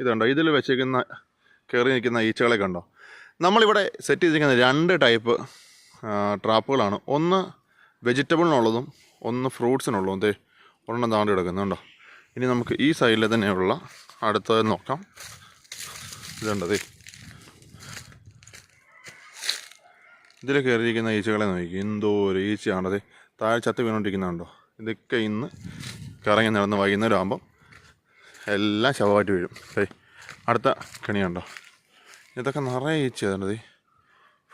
ഇതുണ്ടോ? ഇതിൽ വെച്ചേക്കുന്ന കയറി നിൽക്കുന്ന ഈച്ചകളെ കണ്ടോ? നമ്മളിവിടെ സെറ്റ് ചെയ്തിരിക്കുന്ന രണ്ട് ടൈപ്പ് ട്രാപ്പുകളാണ് ഒന്ന് വെജിറ്റബിളിനുള്ളതും ഒന്ന് ഫ്രൂട്ട്സിനുള്ളതും ദേ ഒരെണ്ണം താണ്ടി കിടക്കുന്നുണ്ടോ ഇനി നമുക്ക് ഈ സൈഡിൽ തന്നെയുള്ള അടുത്തത് നോക്കാം. ഇതുണ്ടത് ഇതിൽ കയറിയിരിക്കുന്ന ഈച്ചകളെ നോക്കി. എന്തോ ഒരു ഈച്ചയാണത് താഴെ ചത്ത് വീണോണ്ടിരിക്കുന്നുണ്ടോ ഇതൊക്കെ ഇന്ന് കറങ്ങി നടന്ന് വൈകുന്നേരം ആകുമ്പം എല്ലാം ശവമായിട്ട് വീഴും. അടുത്ത കണിയുണ്ടോ ഇതൊക്കെ നിറയെ ഈച്ചയാണത്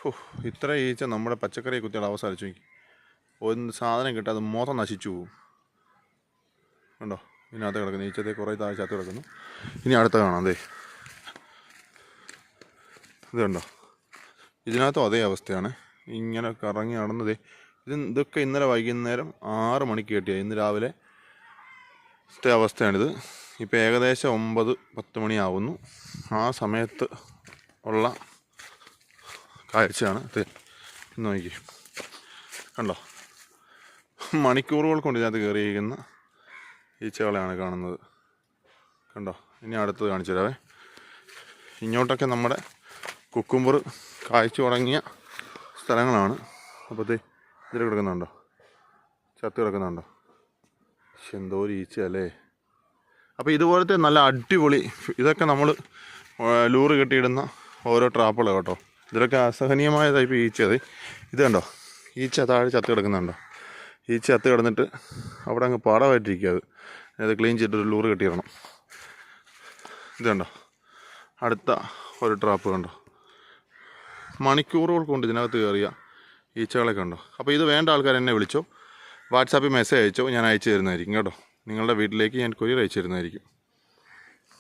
ഹോ ഇത്ര ഈച്ച നമ്മുടെ പച്ചക്കറി കുത്തിയുടെ അവസാനിച്ചു നോക്കി. ഒന്ന് സാധനം കിട്ടാതെ മൊത്തം നശിച്ചു പോകും. ഉണ്ടോ ഇതിനകത്ത് കിടക്കുന്നു. ഈച്ചത്തെ കുറേ താഴെ ചത്ത് കിടക്കുന്നു. ഇനി അടുത്ത കാണാം അതേ ഇതുണ്ടോ ഇതിനകത്തും അതേ അവസ്ഥയാണ്. ഇങ്ങനെ കറങ്ങി നടന്നത് ഇത് ഇതൊക്കെ ഇന്നലെ വൈകുന്നേരം ആറ് മണിക്ക് കിട്ടിയ ഇന്ന് രാവിലെ അവസ്ഥയാണിത്. ഇപ്പോൾ ഏകദേശം ഒമ്പത് പത്ത് മണിയാവുന്നു. ആ സമയത്ത് ഉള്ള കാഴ്ചയാണ് ഇത്. നോക്കി. കണ്ടോ? മണിക്കൂറുകൾ കൊണ്ട് ഇതിനകത്ത് കയറിയിരിക്കുന്ന ഈച്ചകളെയാണ് കാണുന്നത്. കണ്ടോ? ഇനി അടുത്തത് കാണിച്ചു തരാവേ. ഇങ്ങോട്ടൊക്കെ നമ്മുടെ കുക്കുമ്പർ കായ്ച്ചു തുടങ്ങിയ സ്ഥലങ്ങളാണ്. അപ്പോൾ ദേ ഇതിൽ കിടക്കുന്നുണ്ടോ? ചത്ത് കിടക്കുന്നുണ്ടോ? എന്തോ ഒരു ഈച്ചയല്ലേ? അപ്പോൾ ഇതുപോലത്തെ നല്ല അടിപൊളി ഇതൊക്കെ നമ്മൾ ലൂറ് കെട്ടിയിടുന്ന ഓരോ ട്രാപ്പുകൾ കേട്ടോ. ഇതിലൊക്കെ അസഹനീയമായ ടൈപ്പ് ഈച്ച അത് ഇത് കണ്ടോ? ഈച്ച താഴെ ചത്ത് കിടക്കുന്നുണ്ടോ. ഈച്ച ചത്ത് കിടന്നിട്ട് അവിടെ അങ്ങ് പാടമായിട്ടിരിക്കുക അത്. അത് ക്ലീൻ ചെയ്തിട്ടൊരു ലൂറ് കെട്ടിയിടണം. ഇത് കണ്ടോ? അടുത്ത ഒരു ട്രാപ്പ് കണ്ടോ? മണിക്കൂറുകൾ കൊണ്ട് ഇതിനകത്ത് കയറിയ ഈച്ചകളൊക്കെ ഉണ്ടോ അപ്പോൾ ഇത് വേണ്ട ആൾക്കാർ എന്നെ വിളിച്ചോ. വാട്സാപ്പിൽ മെസ്സേജ് അയച്ചോ. ഞാൻ അയച്ചു തരുന്നതായിരിക്കും കേട്ടോ. നിങ്ങളുടെ വീട്ടിലേക്ക് ഞാൻ കൊറിയർ അയച്ചു തരുന്നതായിരിക്കും